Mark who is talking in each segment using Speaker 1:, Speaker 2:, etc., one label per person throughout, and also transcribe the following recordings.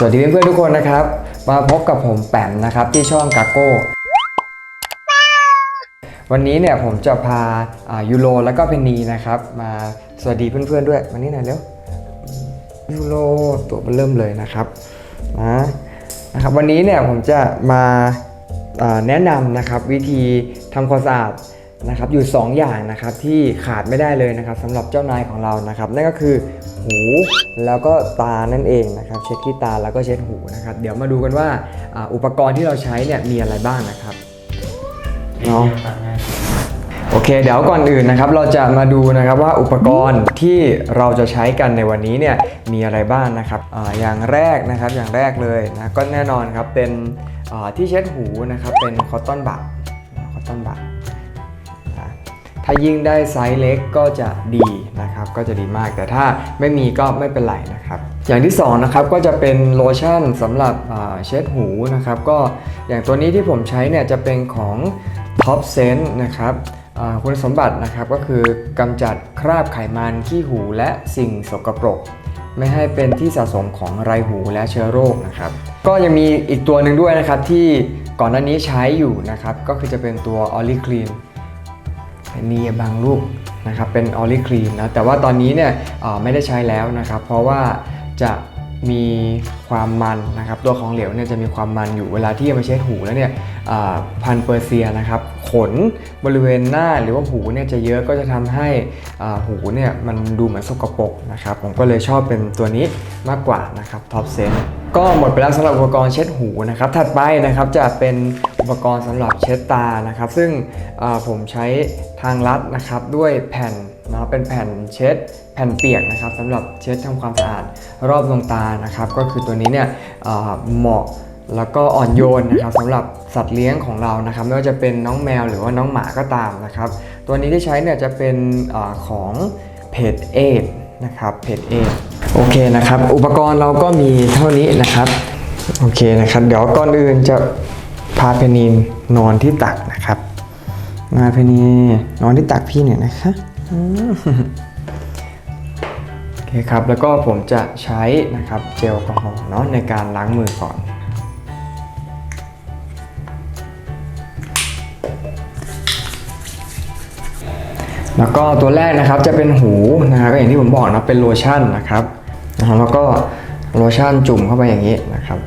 Speaker 1: สวัสดีเพื่อนๆทุกคนนะครับ มาพบกับผมแปมนะครับที่ช่องกาโก้วันนี้เนี่ยผมจะพาายูโรแล้วก็เพนนีนะครับมาสวัสดีเพื่อนๆด้วยมานี่หน่อยเร็วยูโรตัวมันเริ่มเลยนะครับนะนะครับ วันนี้เนี่ยผมจะมาาแนะนำนะครับวิธีทำความสะอาด นะครับอยู่ 2 อย่างนะครับที่ขาดไม่ได้เลยนะครับสำหรับเจ้านายของเรานะครับนั่นก็คือหูแล้วก็ตานั่นเองนะครับเช็ดที่ตาแล้วก็เช็ดหูนะครับเดี๋ยวมาดูกันว่าอ่าอุปกรณ์ที่เราใช้เนี่ยมีอะไรบ้างนะครับเนาะโอเคเดี๋ยวก่อนอื่นนะครับเราจะมาดูนะครับว่าอุปกรณ์ที่เราจะใช้กันในวันนี้เนี่ยมีอะไรบ้างนะครับอาอย่างแรกนะครับอย่างแรกเลยนะก็แน่นอนครับเป็นอ่าที่เช็ดหูนะครับเป็นคอตตอนบักคอตตอนบัก ถ้ายิ่งได้ไซส์เล็กก็จะดีนะครับ ก็จะดีมาก แต่ถ้าไม่มีก็ไม่เป็นไรนะครับ อย่างที่สองนะครับก็จะเป็นโลชั่นสำหรับเช็ดหูนะครับ ก็อย่างตัวนี้ที่ผมใช้เนี่ยจะเป็นของ Top s e n s นะครับคุณสมบัตินะครับก็คือกำจัดคราบไขมันขี้หูและสิ่งสกปรก ไม่ให้เป็นที่สะสมของไรหูและเชื้อโรคนะครับ ก็ยังมีอีกตัวหนึ่งด้วยนะครับที่ก่อนหน้านี้ใช้อยู่นะครับ ก็คือจะเป็นตัว o l i Clean นี่บางรูปนะครับเป็นออลิครีมนะแต่ว่าตอนนี้เนี่ยไม่ได้ใช้แล้วนะครับ เพราะว่าจะมีความมันนะครับตัวของเหลวเนี่ยจะมีความมันอยู่เวลาที่มาเช็ดหูแล้วเนี่ยพันเปอร์เซียนะครับขนบริเวณหน้าหรือว่าหูเนี่ยจะเยอะก็จะทำให้หูเนี่ยมันดูเหมือนสกปรกนะครับผมก็เลยชอบเป็นตัวนี้มากกว่านะครับท็อปเซน ก็หมดไปแล้วสำหรับอุปกรณ์เช็ดหูนะครับถัดไปนะครับจะเป็นอุปกรณ์สำหรับเช็ดตานะครับ ซึ่งผมใช้ทางลัดนะครับด้วยแผ่นนะเป็นแผ่นเช็ดแผ่นเปียกนะครับสำหรับเช็ดทำความสะอาดรอบดวงตานะครับ ก็คือตัวนี้เนี่ยเหมาะแล้วก็อ่อนโยนนะครับสำหรับสัตว์เลี้ยงของเรานะครับไม่ว่าจะเป็นน้องแมวหรือว่าน้องหมาก็ตามนะครับ ตัวนี้ที่ใช้เนี่ยจะเป็นอของเพจเอทนะครับเพจเอท โอเคนะครับ อุปกรณ์เราก็มีเท่านี้นะครับ โอเคนะครับ เดี๋ยวก่อนอื่นจะพาเพนินนอนที่ตักนะครับ มาเพนีนอนที่ตักพี่หน่อยนะคะโอเคครับ แล้วก็ผมจะใช้นะครับเจลแอลกอฮอล์เนาะในการล้างมือก่อนแล้วก็ตัวแรกนะครับจะเป็นหูนะครับก็อย่างที่ผมบอกนะเป็นโลชั่นนะครับะแล้วก็โลชั่นจุ่มเข้าไปอย่างนี้นะครับ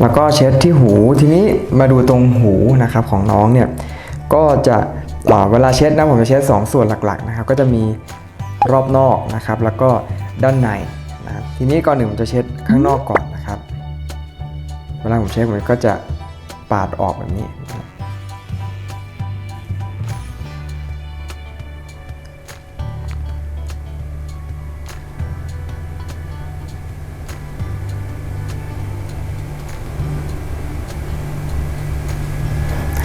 Speaker 1: แล้วก็เช็ดที่หูทีนี้มาดูตรงหูนะครับของน้องเนี่ยก็จะเอ่อเวลาเช็ดนะผมจะเช็ด 2 ส่วนหลักๆนะครับก็จะมีรอบนอกนะครับ แล้วก็ด้านในนะครับทีนี้ก่อนหนึ่งผมจะเช็ดข้างนอกก่อนนะครับ เวลาผมเช็ดผมก็จะปาดออกแบบนี้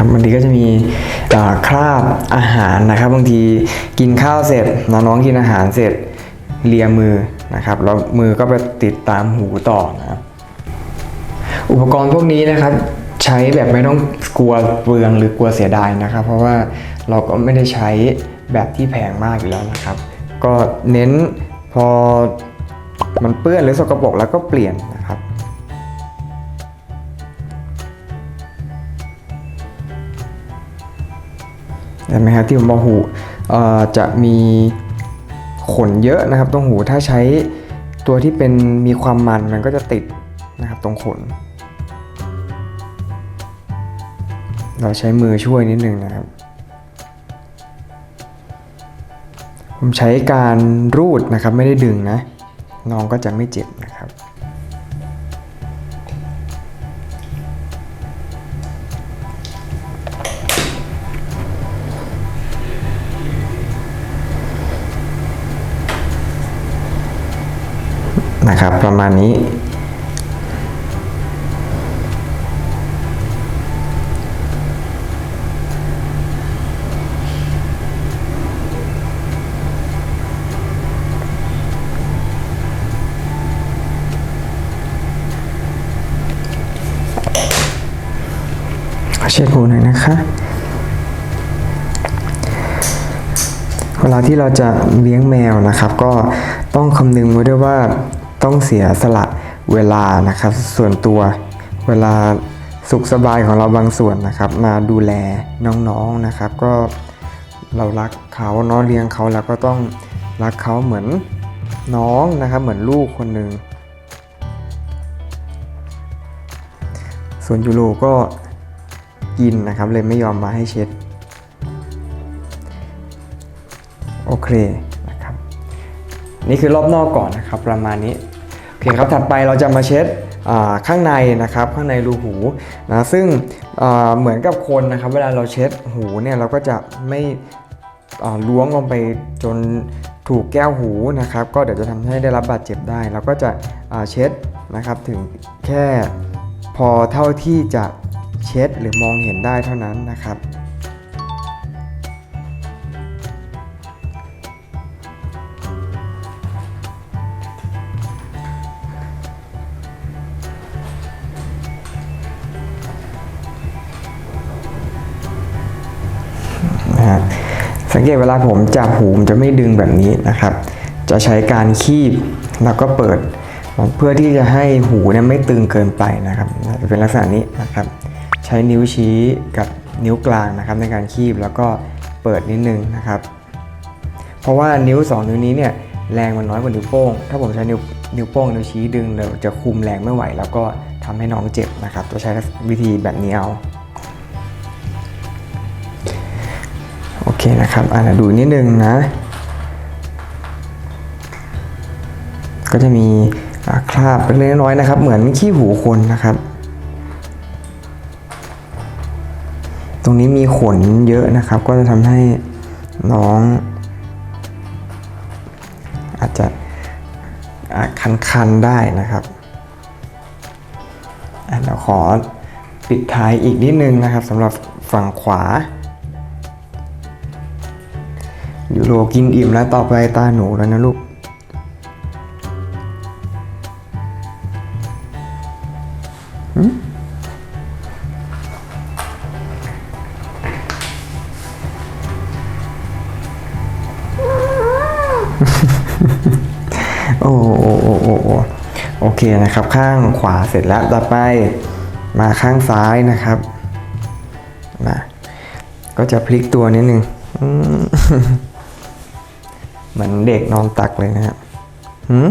Speaker 1: นะครับบางทีก็จะมีคราบอาหารนะครับบางทีกินข้าวเสร็จน้องๆกินอาหารเสร็จเลียมือนะครับแล้วมือก็ไปติดตามหูต่อนะครับอุปกรณ์พวกนี้นะครับใช้แบบไม่ต้องกลัวเปลืองหรือกลัวเสียดายนะครับ เพราะว่าเราก็ไม่ได้ใช้แบบที่แพงมากอยู่แล้วนะครับ ก็เน้นพอมันเปื้อนหรือสกปรกแล้วก็เปลี่ยนนะครับ เห็นไหมครับที่ผมบอกหูจะมีขนเยอะนะครับ ตรงหูถ้าใช้ตัวที่เป็นมีความมันมันก็จะติดนะครับตรงขน เราใช้มือช่วยนิดนึงนะครับ ผมใช้การรูดนะครับไม่ได้ดึงนะน้องก็จะไม่เจ็บนะครับ นะครับ ประมาณนี้ขอเช็ดหูหน่อยนะคะ เวลาที่เราจะเลี้ยงแมวนะครับ ก็ต้องคำนึงไว้ด้วยว่า ต้องเสียสละเวลานะครับส่วนตัวเวลาสุขสบายของเราบางส่วนนะครับ มาดูแลน้องๆนะครับ ก็เรารักเขาเนาะเลี้ยงเขาแล้วก็ต้องรักเขาเหมือนน้องนะครับเหมือนลูกคนหนึ่งส่วนยูโรก็กินนะครับเลยไม่ยอมมาให้เช็ด โอเคนะครับ นี่คือรอบนอกก่อนนะครับประมาณนี้ เคครับถัดไปเราจะมาเช็ดข้างในนะครับข้างในรูหูนะซึ่งเหมือนกับคนนะครับเวลาเราเช็ดหูเนี่ยเราก็จะไม่ล้วงลงไปจนถูกแก้วหูนะครับ ก็เดี๋ยวจะทำให้ได้รับบาดเจ็บได้ เราก็จะเช็ดนะครับถึงแค่พอเท่าที่จะเช็ดหรือมองเห็นได้เท่านั้นนะครับ นะฮะสังเกตเวลาผมจับหูผมจะไม่ดึงแบบนี้นะครับ จะใช้การคีบแล้วก็เปิด เพื่อที่จะให้หูเนี่ยไม่ตึงเกินไปนะครับจะเป็นลักษณะนี้นะครับ ใช้นิ้วชี้กับนิ้วกลางนะครับ ในการคีบแล้วก็เปิดนิดนึงนะครับ เพราะว่านิ้วสองนิ้วนี้เนี่ยแรงมันน้อยกว่านิ้วโป้ง ถ้าผมใช้นิ้วนิ้วโป้งนิ้วชี้ดึงเดี๋ยวจะคุมแรงไม่ไหว แล้วก็ทำให้น้องเจ็บนะครับจะใช้วิธีแบบนี้เอา โอเคนะครับอ่าดูนิดนึงนะ ก็จะมีคราบเล็กน้อยนะครับ เหมือนขี้หูคนนะครับ ตรงนี้มีขนเยอะนะครับ ก็จะทำให้น้อง อาจจะคันๆได้นะครับอะเดี๋ยวขอปิดท้ายอีกนิดนึงนะครับสำหรับฝั่งขวา ยูโรกินอิ่มแล้วต่อไปตาหนูแล้วนะลูก โอ้โอ้โอ้โอ้โอ้โอเคนะครับ ข้างขวาเสร็จแล้วต่อไปมาข้างซ้ายนะครับมาก็จะพลิกตัวนิดนึง อืม เหมือนเด็กนอนตักเลยนะครับหืม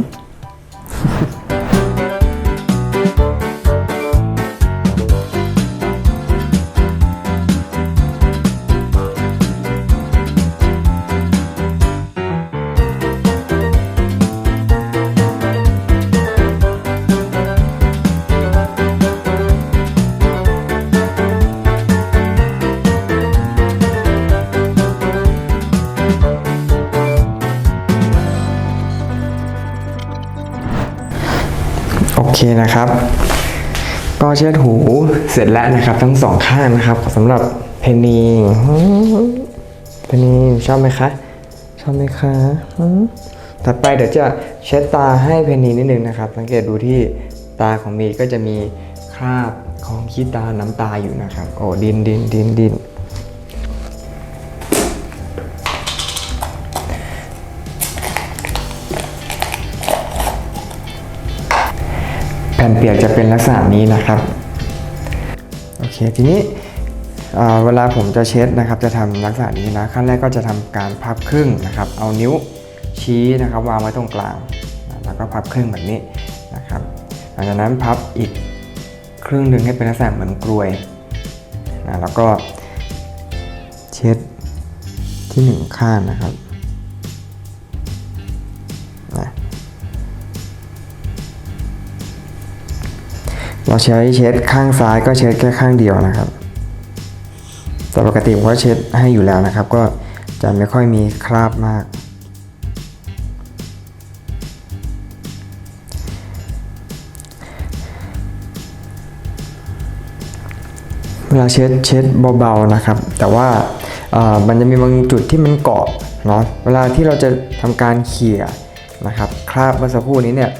Speaker 1: นะครับ ก็เช็ดหูเสร็จแล้วนะครับ ทั้งสองข้างนะครับสำหรับเพนนีเพนนีชอบไหมคะ ชอบไหมคะหืมถัดไปเดี๋ยวจะเช็ดตาให้เพนนีนิดนึงนะครับ สังเกตดูที่ตาของมย์ก็จะมีคราบของขี้ตาน้ำตาอยู่นะครับ โอ้ดินดินดินดิน เปียกจะเป็นลักษณะนี้นะครับโอเคทีนี้เวลาผมจะเช็ดนะครับจะทำลักษณะนี้นะขั้นแรกก็จะทำการพับครึ่งนะครับ เอานิ้วชี้นะครับวางไว้ตรงกลาง แล้วก็พับครึ่งแบบนี้นะครับหลังจากนั้นพับอีกครึ่งหนึ่งให้เป็นลักษณะเหมือนกลวยนะแล้วก็เช็ดที่หนึ่งข้างนะครับ ใช้เช็ดข้างซ้ายก็เช็ดแค่ข้างเดียวนะครับ แต่ปกติผมก็เช็ดให้อยู่แล้วนะครับ ก็จะไม่ค่อยมีคราบมาก เวลาเช็ดเช็ดเบาๆนะครับ แต่ว่ามันจะมีบางจุดที่มันเกาะเนาะเวลาที่เราจะทำการเขี่ยนะครับ คราบเมื่อสักครู่นี้เนี่ย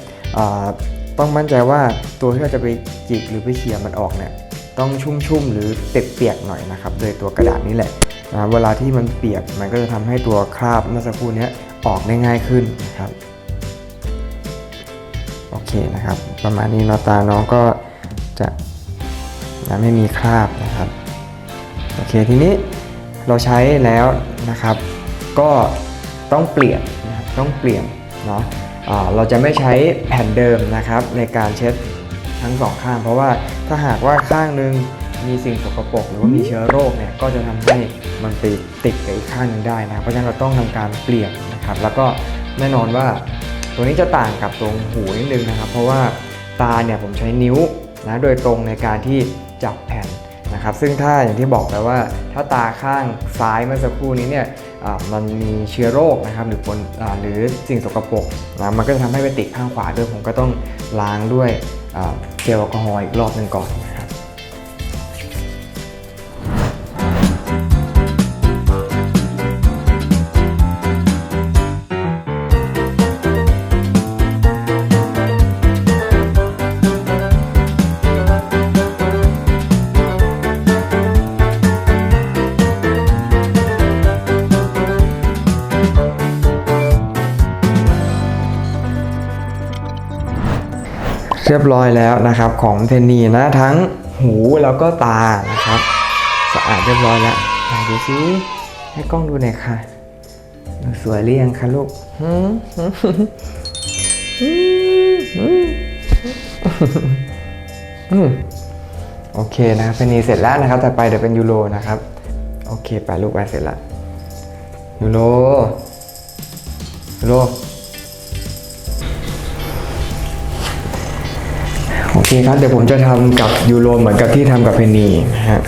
Speaker 1: ต้องมั่นใจว่าตัวที่เราจะไปจิกหรือไปเขี่ยมันออกเนี่ยต้องชุ่มๆหรือเปียกๆหน่อยนะครับโดยตัวกระดาษนี้แหละนะเวลาที่มันเปียกมันก็จะทำให้ตัวคราบเมื่อสักครู่นี้ออกได้ง่ายขึ้นนะครับโอเคนะครับ ประมาณนี้นาตาน้องก็จะนะไม่มีคราบนะครับโอเคทีนี้เราใช้แล้วนะครับ ก็ต้องเปลี่ยนนะครับต้องเปลี่ยนเนาะ เราจะไม่ใช้แผ่นเดิมนะครับในการเช็ดทั้งสองข้าง เพราะว่าถ้าหากว่าข้างหนึงมีสิ่งสกปรกหรือว่ามีเชื้อโรคเนี่ยก็จะทำให้มันไปติดกับอีกข้างหนึงได้นะเพราะฉะนั้นเราต้องทำการเปลี่ยนนะครับ แล้วก็แน่นอนว่าตัวนี้จะต่างกับตรงหูนิดนึงนะครับ เพราะว่าตาเนี่ยผมใช้นิ้วนะโดยตรงในการที่จับแผ่นนะครับ ซึ่งถ้าอย่างที่บอกไปว่าถ้าตาข้างซ้ายเมื่อสักครู่นี้เนี่ย มันมีเชื้อโรคนะครับหรือปนอหรือสิ่งสกปรกนะมันก็จะทำให้ไปติดข้างขวาด้วยผมก็ต้องล้างด้วยเจลแอลกอฮอล์อีกรอบหนึ่งก่อน เรียบร้อยแล้วนะครับของเพนนีนะทั้งหูแล้วก็ตานะครับสะอาดเรียบร้อยแล้วไหนดูซิให้กล้องดูหน่อยค่ะสวยหรือยังคะลูกโอเคนะครับเพนนีเสร็จแล้วนะครับต่อไปเดี๋ยวเป็นยูโรนะครับ โอเคไปลูกไปเสร็จแล้วยูโรยูโร เคครับเดี๋ยวผมจะทำกับยูโรเหมือนกับที่ทำกับเพนนีนะฮะ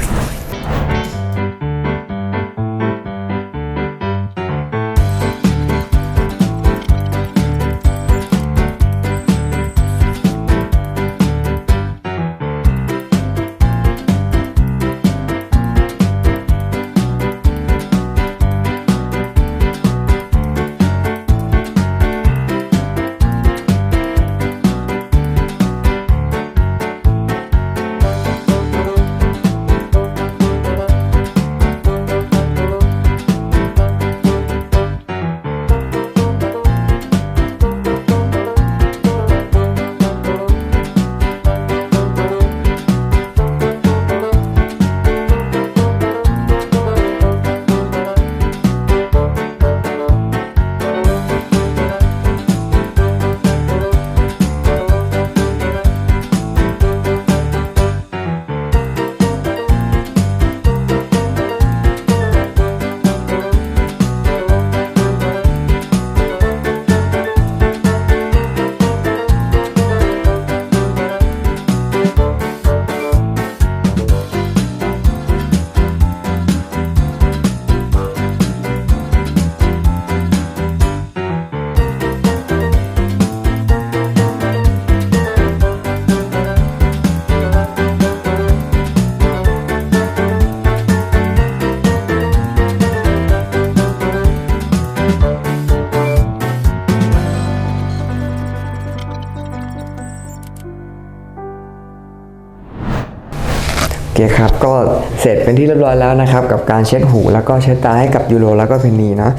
Speaker 1: เสร็จเป็นที่เรียบร้อยแล้วนะครับ กับการเช็ดหูแล้วก็เช็ดตาให้กับยูโรแล้วก็เพนนีเนาะ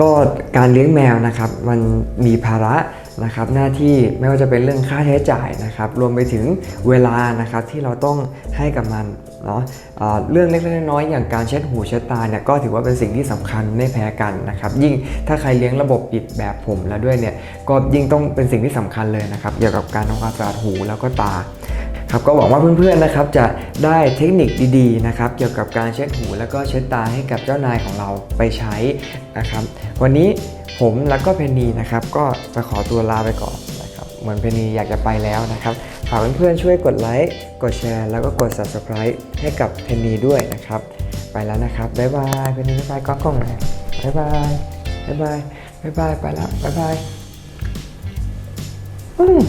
Speaker 1: ก็การเลี้ยงแมวนะครับมันมีภาระนะครับหน้าที่ไม่ว่าจะเป็นเรื่องค่าใช้จ่ายนะครับรวมไปถึงเวลานะครับที่เราต้องให้กับมันเนาะเอ่อเรื่องเล็กๆน้อยๆอย่างการเช็ดหูเช็ดตาเนี่ยก็ถือว่าเป็นสิ่งที่สำคัญไม่แพ้กันนะครับยิ่งถ้าใครเลี้ยงระบบปิดแบบผมแล้วด้วยเนี่ยก็ยิ่งต้องเป็นสิ่งที่สำคัญเลยนะครับเกี่ยวกับการทำความสะอาดหูแล้วก็ตา ครับก็หวังว่าเพื่อนๆนะครับจะได้เทคนิคดีๆนะครับเกี่ยวกับการเช็ดหู แล้วก็เช็ดตาให้กับเจ้านายของเราไปใช้นะครับ วันนี้ผมแล้วก็เพนนีนะครับก็จะขอตัวลาไปก่อนนะครับเหมือนเพนนีอยากจะไปแล้วนะครับฝากเพื่อนๆช่วยกดไลค์กดแชร์แล้วก็กด subscribe ให้กับเพนนีด้วยนะครับ ไปแล้วนะครับบ๊ายบายเพนนีบ๊ายบายกล้องน่อยบ๊ายบายบ๊ายบายบ๊ายบายไปแล้วบ๊ายบายอืม